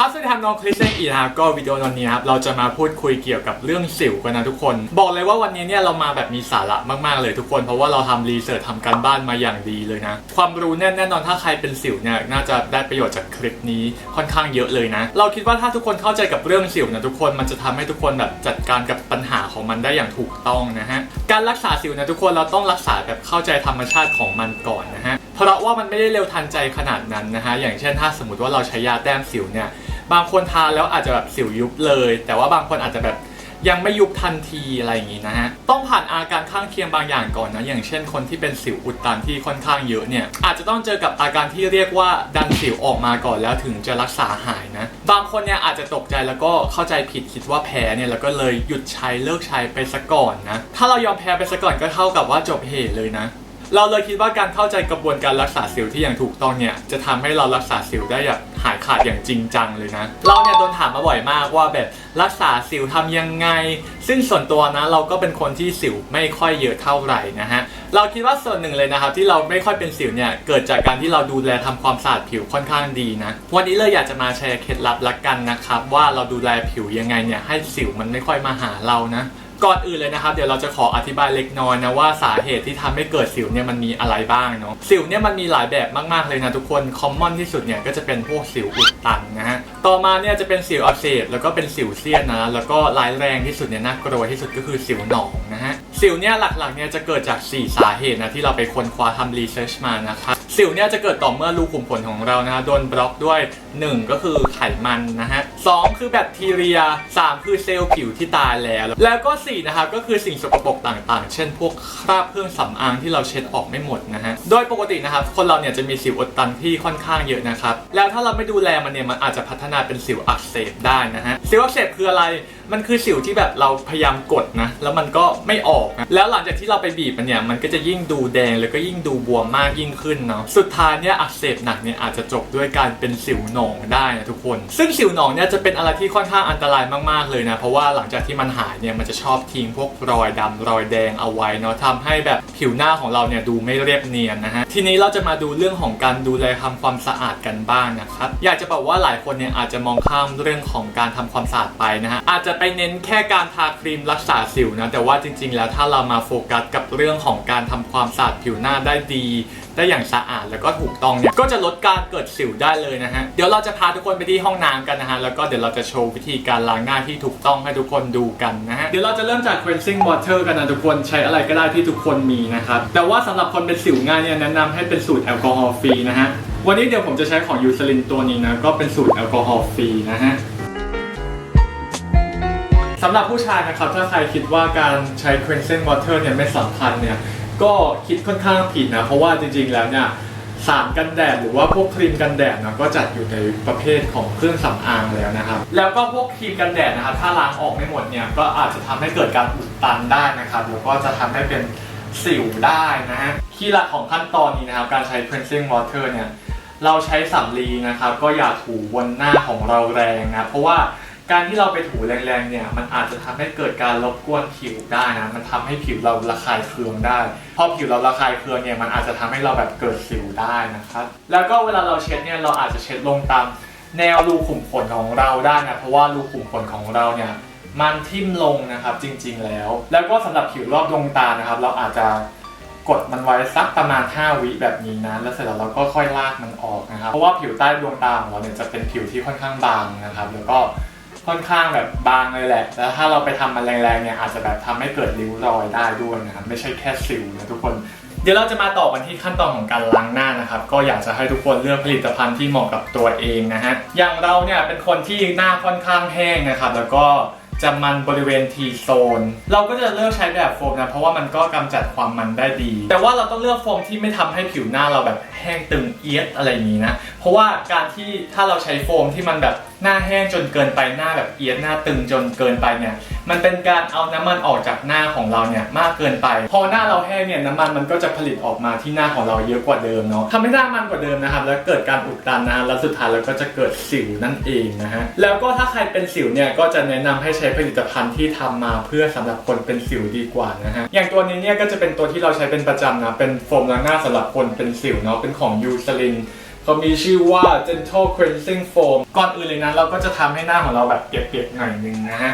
ครับสวัสดีครับน้องคริสเซนอีนะครับก็วิดีโอตอนนี้นะครับเราจะมาพูดคุยเกี่ยวกับเรื่องสิวกันนะทุกคน บอกเลยว่าวันนี้เนี่ยเรามาแบบมีสาระมากๆเลยทุกคน เพราะว่าเราทำรีเสิร์ชทำการบ้านมาอย่างดีเลยนะ ความรู้แน่แน่นอนถ้าใครเป็นสิวเนี่ยน่าจะได้ประโยชน์จากคลิปนี้ค่อนข้างเยอะเลยนะ เราคิดว่าถ้าทุกคนเข้าใจกับเรื่องสิวนะทุกคนมันจะทำให้ทุกคนแบบจัดการกับปัญหาของมันได้อย่างถูกต้องนะฮะการรักษาสิวนะทุกคนเราต้องรักษาแบบเข้าใจธรรมชาติของมันก่อนนะฮะเพราะว่ามันไม่ได้เร็วทันใจขนาดนั้นนะฮะอย่างเช่นถ้าสมมติว่าเราใช้ยาแต้มสิวเนี่ย บางคนทานแล้วอาจจะแบบสิวยุบเลย แต่ว่าบางคนอาจจะแบบยังไม่ยุบทันทีอะไรอย่างนี้นะฮะ ต้องผ่านอาการข้างเคียงบางอย่างก่อนนะ อย่างเช่นคนที่เป็นสิวอุดตันที่ค่อนข้างเยอะเนี่ย อาจจะต้องเจอกับอาการที่เรียกว่าดันสิวออกมาก่อนแล้วถึงจะรักษาหายนะ บางคนเนี่ยอาจจะตกใจแล้วก็เข้าใจผิดคิดว่าแพ้เนี่ยแล้วก็เลยหยุดใช้เลิกใช้ไปซะก่อนนะ ถ้าเรายอมแพ้ไปซะก่อนก็เท่ากับว่าจบเหตุเลยนะ เราเลยคิดว่าการเข้าใจกระบวนการรักษาสิวที่อย่างถูกต้องเนี่ยจะทำให้เรารักษาสิวได้แบบหายขาดอย่างจริงจังเลยนะ เราเนี่ยโดนถามมาบ่อยมากว่าแบบรักษาสิวทำยังไง ซึ่งส่วนตัวนะเราก็เป็นคนที่สิวไม่ค่อยเยอะเท่าไหร่นะฮะ เราคิดว่าส่วนหนึ่งเลยนะครับที่เราไม่ค่อยเป็นสิวเนี่ยเกิดจากการที่เราดูแลทำความสะอาดผิวค่อนข้างดีนะ วันนี้เลยอยากจะมาแชร์เคล็ดลับละกันนะครับว่าเราดูแลผิวยังไงเนี่ยให้สิวมันไม่ค่อยมาหาเรานะ ก่อนอื่นเลยนะครับเดี๋ยวเราจะขออธิบายเล็กน้อยนะว่าสาเหตุที่ทำให้เกิดสิวเนี่ยมันมีอะไรบ้างเนาะสิวเนี่ยมันมีหลายแบบมากๆเลยนะทุกคนคอมมอนที่สุดเนี่ยก็จะเป็นพวกสิวอุดตันนะฮะต่อมาเนี่ยจะเป็นสิวอักเสบแล้วก็เป็นสิวเซียนนะแล้วก็ร้ายแรงที่สุดเนี่ยน่ากลัวที่สุดก็คือสิวหนองนะฮะสิวเนี่ยหลักๆเนี่ยจะเกิดจาก 4 สาเหตุนะที่เราไปค้นคว้าทำรีเสิร์ชมานะครับ สิวเนี่ยจะเกิดต่อเมื่อรูขุมขนของเรานะฮะโดนบล็อกด้วย 1 ก็คือไขมันนะฮะสองคือแบคทีเรีย 3 คือเซลล์ผิวที่ตายแล้ว แล้วก็4นะครับก็คือสิ่งสกปรกต่างๆ เช่น พวกคราบเครื่องสำอางที่เราเช็ดออกไม่หมดนะฮะโดยปกตินะครับคนเราเนี่ยจะมีสิวอุดตันที่ค่อนข้างเยอะนะครับแล้วถ้าเราไม่ดูแลมันเนี่ยมันอาจจะพัฒนาเป็นสิวอักเสบได้นะฮะสิวอักเสบคืออะไรมันคือสิวที่แบบเราพยายามกดนะแล้วมันก็ไม่ออกนะแล้วหลังจากที่เราไปบีบมันเนี่ยมันก็จะยิ่งดูแดงแล้วก็ยิ่งดูบวมมากยิ่งขึ้นเนาะสุดท้ายเนี่ยอักเสบหนักเนี่ยอาจจะจบด้วยการเป็นสิวหนองได้นะทุกคน ซึ่งสิวหนองเนี่ยจะเป็นอะไรที่ค่อนข้างอันตรายมากๆเลยนะ เพราะว่าหลังจากที่มันหายเนี่ยมันจะชอบทิ้งพวกรอยดำรอยแดงเอาไว้เนาะทำให้แบบผิวหน้าของเราเนี่ยดูไม่เรียบเนียนนะฮะทีนี้เราจะมาดูเรื่องของการดูแลทำความสะอาดกันบ้างนะครับอยากจะบอกว่าหลายคนเนี่ยอาจจะมองข้ามเรื่องของการทำความสะอาดไปนะฮะอาจจะไปเน้นแค่การทาครีมรักษาสิวนะแต่ว่าจริง ๆ แล้วถ้าเรามาโฟกัสกับเรื่องของการทำความสะอาดผิวหน้าได้ดี ได้อย่างสะอาดแล้วก็ถูกต้องเนี่ยก็จะลดการเกิดสิวได้เลยนะฮะเดี๋ยวเราจะพาทุกคนไปที่ห้องน้ำกันนะฮะแล้วก็เดี๋ยวเราจะโชว์วิธีการล้างหน้าที่ถูกต้องให้ทุกคนดูกันนะฮะเดี๋ยวเราจะเริ่มจาก cleansing water กันนะทุกคนใช้อะไรก็ได้ที่ทุกคนมีนะครับแต่ว่าสำหรับคนเป็นสิวง่ายเนี่ยแนะนำให้เป็นสูตรแอลกอฮอล์ฟรีนะฮะวันนี้เดี๋ยวผมจะใช้ของยูซลินตัวนี้นะก็เป็นสูตรแอลกอฮอล์ฟรีนะฮะสำหรับผู้ชายนะครับถ้าใครคิดว่าการใช้ cleansing water เนี่ยไม่สำคัญเนี่ย ก็คิดค่อนข้างผิดนะ เพราะว่าจริงๆแล้วเนี่ยสารกันแดดหรือว่าพวกครีมกันแดดนะก็จัดอยู่ในประเภทของเครื่องสำอางแล้วนะครับ แล้วก็พวกครีมกันแดดนะครับถ้าล้างออกไม่หมดเนี่ยก็อาจจะทำให้เกิดการอุดตันได้นะครับแล้วก็จะทำให้เป็นสิวได้นะฮะคีย์หลักของขั้นตอนนี้นะครับ การใช้ cleansing water เนี่ยเราใช้สำลีนะครับ ก็อย่าถูบนหน้าของเราแรงนะเพราะว่า การที่เราไปถูแรงๆเนี่ยมันอาจจะทำให้เกิดการรบกวนผิวได้นะมันทำให้ผิวเราระคายเคืองได้พอผิวเราระคายเคืองเนี่ยมันอาจจะทำให้เราแบบเกิดสิวได้นะครับแล้วก็เวลาเราเช็ดเนี่ยเราอาจจะเช็ดลงตามแนวรูขุมขนของเราได้นะเพราะว่ารูขุมขนของเราเนี่ยมันทิ่มลงนะครับจริง ๆ แล้ว แล้วก็สำหรับผิวรอบดวงตานะครับ เราอาจจะกดมันไว้สักประมาณ 5 วิแบบนี้นะ แล้วเสร็จแล้วเราก็ค่อยลากมันออกนะครับ เพราะว่าผิวใต้ดวงตาของเราเนี่ยจะเป็นผิวที่ค่อนข้างบางนะครับ แล้วก็ ค่อนข้างแบบบางเลยแหละ แล้วถ้าเราไปทำมันแรงๆเนี่ยอาจจะแบบทำให้เกิดริ้วรอยได้ด้วยนะครับ ไม่ใช่แค่สิวนะทุกคน เดี๋ยวเราจะมาต่อกันที่ขั้นตอนของการล้างหน้านะครับ ก็อยากจะให้ทุกคนเลือกผลิตภัณฑ์ที่เหมาะกับตัวเองนะฮะ อย่างเราเนี่ยเป็นคนที่หน้าค่อนข้างแห้งนะครับ แล้วก็จะมันบริเวณ T โซน เราก็จะเลือกใช้แบบโฟมนะ เพราะว่ามันก็กำจัดความมันได้ดี แต่ว่าเราต้องเลือกโฟมที่ไม่ทำให้ผิวหน้าเราแบบแห้งตึงเอียดอะไรอย่างนี้นะ เพราะว่าการที่ถ้าเราใช้โฟมที่มันแบบหน้าแห้งจนเกินไปหน้าแบบเอียดหน้าตึงจนเกินไปเนี่ย มันเป็นการเอาน้ำมันออกจากหน้าของเราเนี่ยมากเกินไป พอหน้าเราแห้งเนี่ยน้ำมันมันก็จะผลิตออกมาที่หน้าของเราเยอะกว่าเดิมเนาะทำให้หน้ามันกว่าเดิมนะครับ แล้วเกิดการอุดตันนะแล้วสุดท้ายเราก็จะเกิดสิวนั่นเองนะฮะ แล้วก็ถ้าใครเป็นสิวเนี่ยก็จะแนะนำให้ใช้ผลิตภัณฑ์ที่ทำมาเพื่อสำหรับคนเป็นสิวดีกว่านะฮะ อย่างตัวนี้เนี่ยก็จะเป็นตัวที่เราใช้เป็นประจำนะ เป็นโฟมล้างหน้าสำหรับคนเป็นสิวเนาะเป็นของยูซลินเขามีชื่อว่า Gentle Cleansing Foam ก่อนอื่นเลยนะเราก็จะทำให้หน้าของเราแบบเปียกๆหน่อยนึงนะฮะ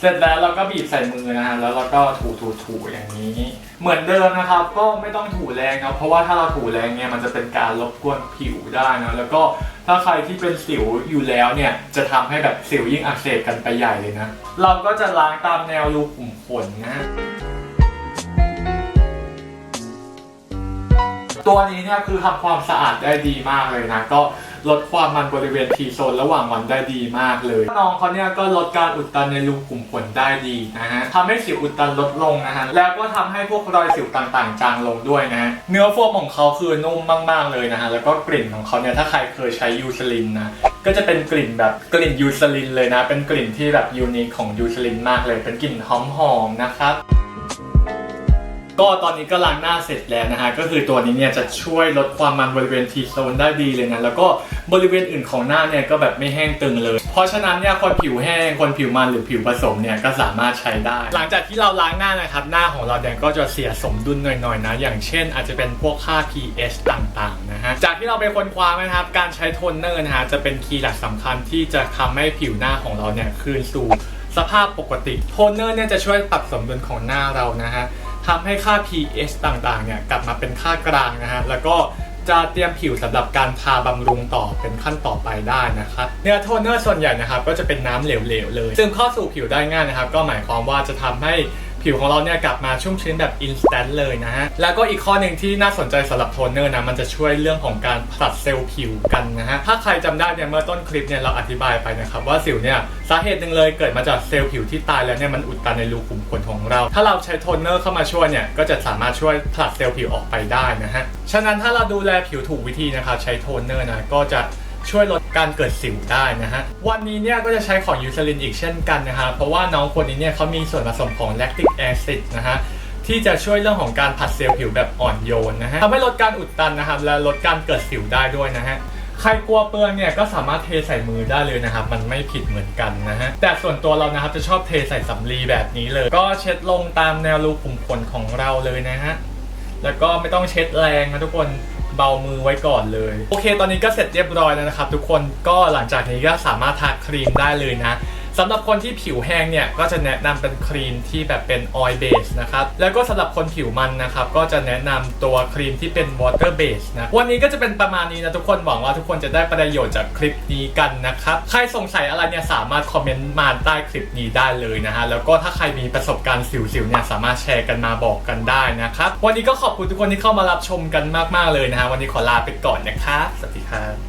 เสร็จแล้วเราก็บีบใส่มือนะฮะ แล้วเราก็ถูถูถูอย่างนี้ เหมือนเดิมนะครับ ก็ไม่ต้องถูแรงครับ เพราะว่าถ้าเราถูแรงเนี่ยมันจะเป็นการรบกวนผิวได้นะ แล้วก็ถ้าใครที่เป็นสิวอยู่แล้วเนี่ย จะทำให้แบบสิวยิ่งอักเสบกันไปใหญ่เลยนะ เราก็จะล้างตามแนวรูขุมขนนะฮะ ตัวนี้เนี่ยคือทำความสะอาดได้ดีมากเลยนะ ก็ลดความมันบริเวณทีโซนระหว่างวันได้ดีมากเลยน้องเขาเนี่ยก็ลดการอุดตันในรูขุมขนได้ดีนะฮะทำให้สิวอุดตันลดลงนะฮะแล้วก็ทำให้พวกรอยสิวต่างๆ จางลงด้วยนะะเนื้อโฟมของเขาคือนุ่มมากๆเลยนะฮะแล้วก็กลิ่นของเขาเนี่ยถ้าใครเคยใช้ยูซลินนะก็จะเป็นกลิ่นแบบกลิ่นยูซลินเลยนะ เป็นกลิ่นที่แบบยูนิคของยูซลินมากเลย เป็นกลิ่นหอมๆนะครับ ก็ตอนนี้ก็ล้างหน้าเสร็จแล้วนะฮะ ก็คือตัวนี้เนี่ยจะช่วยลดความมันบริเวณทีโซนได้ดีเลยนะ แล้วก็บริเวณอื่นของหน้าเนี่ยก็แบบไม่แห้งตึงเลย เพราะฉะนั้นเนี่ยคนผิวแห้ง คนผิวมันหรือผิวผสมเนี่ยก็สามารถใช้ได้ หลังจากที่เราล้างหน้านะครับ หน้าของเราเนี่ยก็จะเสียสมดุลหน่อยๆนะ อย่างเช่น อาจจะเป็นพวกค่า pH ต่างๆนะฮะ จากที่เราไปค้นคว้านะครับ การใช้โทนเนอร์นะฮะจะเป็นคีย์หลักสำคัญที่จะทำให้ผิวหน้าของเราเนี่ยคืนสู่สภาพปกติ โทนเนอร์เนี่ยจะช่วยปรับสมดุลของหน้าเรานะฮะ ทำให้ค่า pH ต่างๆเนี่ยกลับมาเป็นค่ากลางนะฮะแล้วก็จะเตรียมผิวสำหรับการทาบำรุงต่อเป็นขั้นต่อไปได้นะครับเนื้อโทนเนอร์ส่วนใหญ่นะครับก็จะเป็นน้ำเหลวๆเลย ซึ่งเข้าสู่ผิวได้ง่ายนะครับ ก็หมายความว่าจะทำให้ ผิวของเราเนี่ยกลับมาชุ่มชื้นแบบ instant เลยนะฮะ แล้วก็อีกข้อหนึ่งที่น่าสนใจสำหรับโทนเนอร์นะ มันจะช่วยเรื่องของการผลัดเซลล์ผิวกันนะฮะ ถ้าใครจำได้เนี่ยเมื่อต้นคลิปเนี่ยเราอธิบายไปนะครับว่าสิวเนี่ยสาเหตุหนึ่งเลยเกิดมาจากเซลล์ผิวที่ตายแล้วเนี่ยมันอุดตันในรูขุมขนของเรา ถ้าเราใช้โทนเนอร์เข้ามาช่วยเนี่ยก็จะสามารถช่วยผลัดเซลล์ผิวออกไปได้นะฮะ ฉะนั้นถ้าเราดูแลผิวถูกวิธีนะครับใช้โทนเนอร์นะก็จะ ช่วยลดการเกิดสิวได้นะฮะ วันนี้เนี่ยก็จะใช้ของยูซาลินอีกเช่นกันนะฮะ เพราะว่าน้องคนนี้เนี่ยเขามีส่วนผสมของแลคติกแอซิดนะฮะที่จะช่วยเรื่องของการผัดเซลล์ผิวแบบอ่อนโยนนะฮะทำให้ลดการอุดตันนะครับและลดการเกิดสิวได้ด้วยนะฮะใครกลัวเปลืองเนี่ยก็สามารถเทใส่มือได้เลยนะครับ มันไม่ผิดเหมือนกันนะฮะ แต่ส่วนตัวเรานะครับจะชอบเทใส่สำลีแบบนี้เลย ก็เช็ดลงตามแนวรูขุมขนของเราเลยนะฮะ แล้วก็ไม่ต้องเช็ดแรงนะทุกคน เบามือไว้ก่อนเลย โอเค ตอนนี้ก็เสร็จเรียบร้อยแล้วนะครับ ทุกคนก็หลังจากนี้ก็สามารถทาครีมได้เลยนะ สำหรับคนที่ผิวแห้งเนี่ยก็จะแนะนำเป็นครีมที่แบบเป็นออยล์เบสนะครับแล้วก็สำหรับคนผิวมันนะครับก็จะแนะนำตัวครีมที่เป็นวอเตอร์เบสนะวันนี้ก็จะเป็นประมาณนี้นะทุกคนหวังว่าทุกคนจะได้ประโยชน์จากคลิปนี้กันนะครับใครสงสัยอะไรเนี่ยสามารถคอมเมนต์มาใต้คลิปนี้ได้เลยนะฮะแล้วก็ถ้าใครมีประสบการณ์สิวๆเนี่ยสามารถแชร์กันมาบอกกันได้นะครับวันนี้ก็ขอบคุณทุกคนที่เข้ามารับชมกันมากๆเลยนะฮะวันนี้ขอลาไปก่อนนะครับสวัสดีครับ